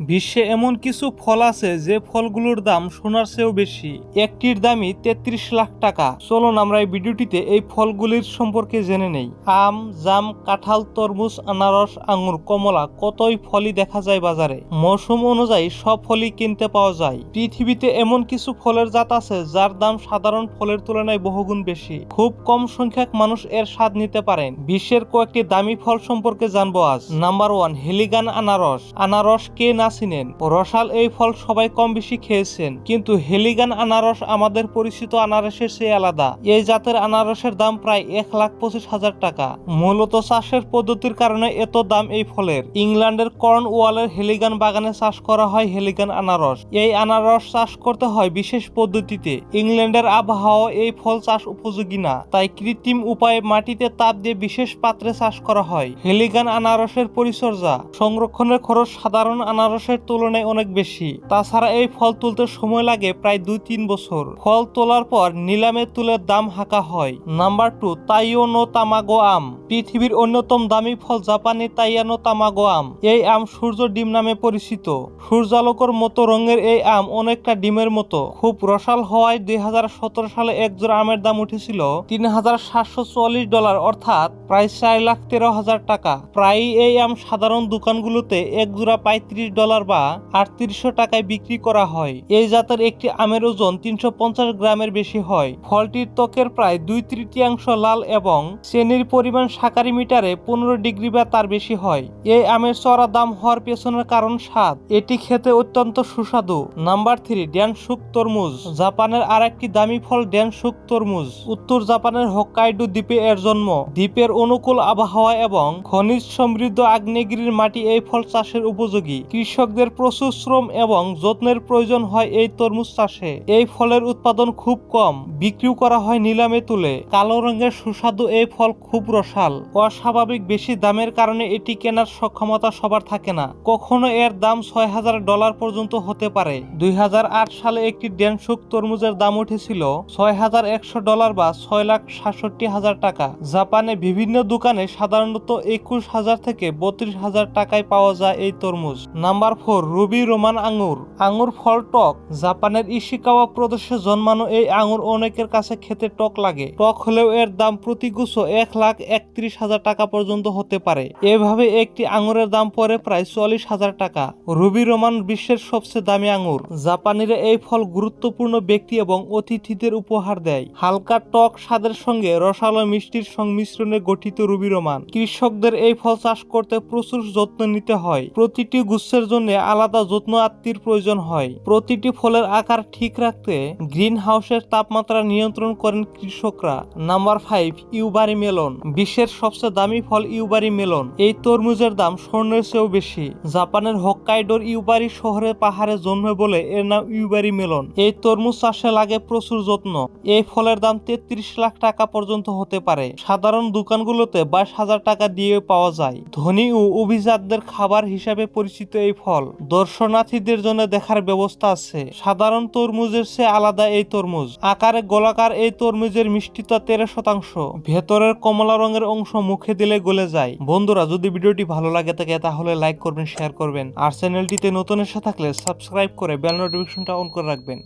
বিশ্বে এমন কিছু ফল আছে যে ফলগুলোর দাম সোনার চেয়েও বেশি। একটির দামই তেত্রিশ লাখ টাকা। চলুন আমরা এই ভিডিওটিতে এই ফলগুলির সম্পর্কে জেনে নেই। আম, জাম, কাঁঠাল, তরমুজ, আনারস, আঙুর, কমলা, কতই ফলই দেখা যায় বাজারে? মৌসুম অনুযায়ী সব ফলই কিনতে পাওয়া যায়। পৃথিবীতে এমন কিছু ফলের জাত আছে যার দাম সাধারণ ফলের তুলনায় বহুগুণ বেশি। খুব কম সংখ্যক মানুষ এর স্বাদ নিতে পারেন। বিশ্বের কয়েকটি দামি ফল সম্পর্কে জানব আজ। নাম্বার ওয়ান, হেলিগান আনারস। আনারস কে না চিনেন রসাল এই ফল সবাই কম বেশি খেয়েছেন, কিন্তু হেলিগান আনারস আমাদের পরিচিত আনারসের চেয়ে আলাদা। এই জাতের আনারসের দাম প্রায় এক লাখ পঁচিশ হাজার টাকা। মূলত চাষের পদ্ধতির কারণে এত দাম এই ফলের। ইংল্যান্ডের কর্ন ওয়ালের হেলিগান বাগানে চাষ করা হয় হেলিগান আনারস। এই আনারস চাষ করতে হয় বিশেষ পদ্ধতিতে। ইংল্যান্ডের আবহাওয়া এই ফল চাষ উপযোগী না, তাই কৃত্রিম উপায়ে মাটিতে তাপ দিয়ে বিশেষ পাত্রে চাষ করা হয়। হেলিগান আনারসের পরিচর্যা, সংরক্ষণের খরচ সাধারণ আনারসের তুলনায় অনেক বেশি। তাছাড়া এই ফল তুলতে সময় লাগে প্রায় দুই তিন বছর। ফল তোলার পর নিলামে তুলে দাম হাঁকা হয়। Number two Taiyo no Tamago আম। পৃথিবীর অন্যতম দামি ফল জাপানি তাইয়ানো তামাগো আম। এই আম সূর্য ডিম নামে পরিচিত। সূর্যালোকর মতো রঙের এই আম অনেকটা ডিমের মতো। খুব রসাল হওয়ায় দুই হাজার সতেরো সালে এক জোড়া আমের দাম উঠেছিল তিন হাজার সাতশো চুয়াল্লিশ ডলার, অর্থাৎ প্রায় চার লাখ তেরো হাজার টাকা। প্রায়ই এই আম সাধারণ দোকানগুলোতে এক জোড়া পঁয়ত্রিশ ডলার বা আটত্রিশশো টাকায় বিক্রি করা হয়। এই জাতের একটি আমের ওজন তিনশো পঞ্চাশ গ্রামের বেশি হয়। ফলটির ত্বকের প্রায় দুই তৃতীয়াংশ লাল এবং চেনির পরিমাণ সাকারি মিটারে পনেরো ডিগ্রি বা তার বেশি হয়। এই আমের চড়া দাম হওয়ার পেছনের কারণ স্বাদ। এটি খেতে অত্যন্ত সুস্বাদু। নাম্বার থ্রি ড্যানসুক তরমুজ। জাপানের আরেকটি দামি ফল ড্যানসুক তরমুজ। উত্তর জাপানের হক্কাইডো দ্বীপে এর জন্ম। দ্বীপের অনুকূল আবহাওয়া এবং খনিজ সমৃদ্ধ আগ্নেয়গিরির মাটি এই ফল চাষের উপযোগী। কৃষকদের প্রচুর শ্রম এবং যত্নের প্রয়োজন হয় এই তরমুজ চাষে। এই ফলের উৎপাদন খুব কম, বিক্রিও করা হয় নিলামে তুলে। কালো রঙের সুস্বাদু এই ফল খুব রসাল। অস্বাভাবিক বেশি দামের কারণে এটি কেনার সক্ষমতা সবার থাকে না। কখনো এর দাম ছয় হাজার ডলার পর্যন্ত হতে পারে। দুই হাজার আট সালে একটি ড্যানসুক তরমুজের দাম উঠেছিল ছয় হাজার একশো ডলার বা ছয় লাখ সাতষট্টি হাজার টাকা। জাপানে বিভিন্ন দোকানে সাধারণত একুশ হাজার থেকে বত্রিশ হাজার টাকায় পাওয়া যায় এই তরমুজ। নাম্বার ফোর, রুবি রোমান আঙ্গুর আঙ্গুর ফল টক। জাপানের ইশিকাওয়া প্রদেশে জন্মানো এই আঙ্গুর অনেকের কাছে খেতে টক লাগে। টক হলেও এর দাম প্রতি গুছো এক লাখ একত্রিশ হাজার টাকা পর্যন্ত হতে পারে। এভাবে একটি আঙ্গুরের দাম পড়ে প্রায় চল্লিশ হাজার টাকা। রুবি রোমান বিশ্বের সবচেয়ে দামি আঙ্গুর জাপানিরা এই ফল গুরুত্বপূর্ণ ব্যক্তি এবং অতিথিদের উপহার দেয়। হালকা টক স্বাদের সঙ্গে রসালো মিষ্টির সংমিশ্রণে গঠিত রুবি রোমান। কৃষকদের এই ফল চাষ করতে প্রচুর যত্ন নিতে হয়। প্রতিটি গুচ্ছের জন্য আলাদা যত্ন আত্মীর প্রয়োজন হয়। প্রতিটি ফলের আকার ঠিক রাখতে গ্রিন হাউসের তাপমাত্রা নিয়ন্ত্রণ করেন কৃষকরা। Number five, Yubari melon. বিশ্বের সবচেয়ে দামি ফল ইউবারি মেলন। এই তরমুজের দাম স্বর্ণের চেয়েও বেশি। জাপানের হক্কাইডোর ইউবারি শহরে পাহাড়ে জন্মে বলে এর নাম ইউবারি মেলন। এই তরমুজ চাষে লাগে প্রচুর যত্ন। এই ফলের দাম তেত্রিশ লাখ টাকা পর্যন্ত হতে পারে। সাধারণ দোকানগুলোতে বাইশ হাজার টাকা দিয়ে পাওয়া যায়। ধনী ও অভিজাতদের খাবার হিসাবে পরিচিত এই ফল। দর্শনার্থীদের জন্য দেখার ব্যবস্থা আছে। সাধারণ তরমুজের চেয়ে আলাদা এই তরমুজ। আকারে গোলাকার এই তরমুজের মিষ্টিতা তেরো শতাংশ। ভেতরের কমলা রঙের অংশ মুখে দিলে গলে যায়। বন্ধুরা, যদি ভিডিওটি ভালো লাগে থাকে, তাহলে লাইক করবেন, শেয়ার করবেন। আর চ্যানেলটিতে নতুন এসে থাকলে সাবস্ক্রাইব করে বেল নোটিফিকেশনটা অন করে রাখবেন।